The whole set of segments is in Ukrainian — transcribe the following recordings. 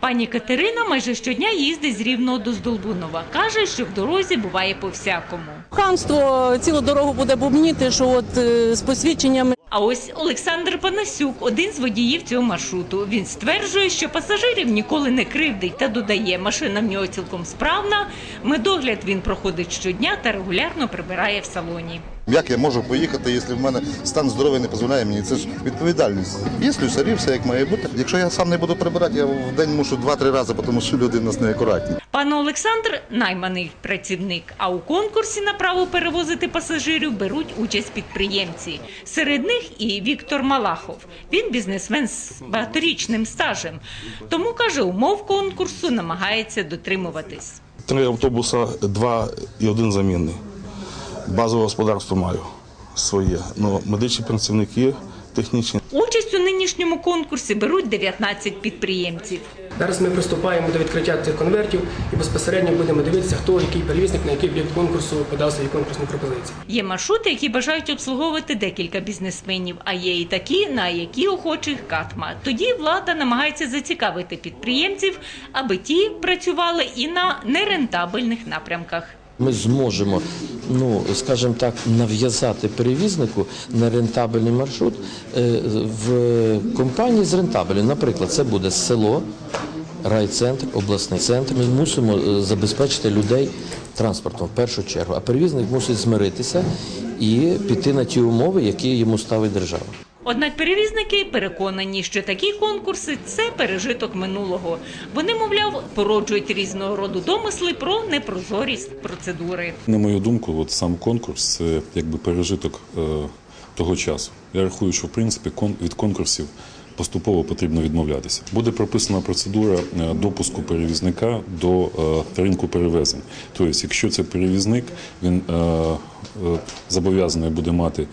Пані Катерина майже щодня їздить з Рівного до Здолбунова. Каже, що в дорозі буває по-всякому. Хамство цілу дорогу буде бубніти, що от е, з посвідченнями А ось Олександр Панасюк, один з водіїв цього маршруту. Він стверджує, що пасажирів ніколи не кривдить та додає, машина в нього цілком справна. Медогляд він проходить щодня та регулярно прибирає в салоні. Як я можу поїхати, якщо в мене стан здоров'я не дозволяє мені? Це ж відповідальність. Є слюсарі, все як має бути. Якщо я сам не буду прибирати, я в день мушу два-три рази, тому що люди в нас неакуратні. Пан Олександр найманий працівник. А у конкурсі на право перевозити пасажирів беруть участь підприємці. Серед них і Віктор Малахов. Він бізнесмен з багаторічним стажем. Тому каже, умов конкурсу намагається дотримуватись. Три автобуса, два і один замінний. Базове господарство маю своє. Ну, медичні працівники, технічні. Участь у нинішньому конкурсі беруть 19 підприємців. Зараз ми приступаємо до відкриття цих конвертів і безпосередньо будемо дивитися, хто який перевізник на який об'єкт конкурсу подав свої конкурсні пропозиції. Є маршрути, які бажають обслуговувати декілька бізнесменів, а є і такі, на які охочих катма. Тоді влада намагається зацікавити підприємців, аби ті працювали і на нерентабельних напрямках. Ми зможемо, ну скажімо так, нав'язати перевізнику нерентабельний маршрут е, в компанії з рентабельним. Наприклад, це буде село, райцентр, обласний центр. Ми мусимо е, забезпечити людей транспортом в першу чергу. А перевізник мусить змиритися і піти на ті умови, які йому ставить держава. Однак перевізники переконані, що такі конкурси це пережиток минулого. Вони, мовляв, породжують різного роду домисли про непрозорість процедури. На мою думку, от сам конкурс це якби пережиток е, того часу. Я рахую, що в принципі кон, від конкурсів поступово потрібно відмовлятися. Буде прописана процедура е, допуску перевізника до е, ринку перевезень. Тобто, якщо це перевізник, він е, зобов'язаний буде мати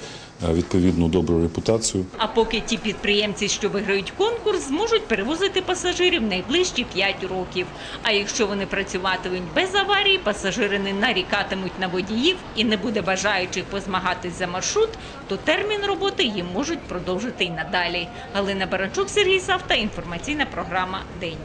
е, відповідну добру репутацію. А поки ті підприємці, що виграють конкурс, зможуть перевозити пасажирів найближчі 5 років. А якщо вони працюватимуть без аварії, пасажири не нарікатимуть на водіїв і не буде бажаючих позмагатись за маршрут, то термін роботи їм можуть продовжити й надалі. Галина Баранчук, Сергій Савта, інформаційна програма День.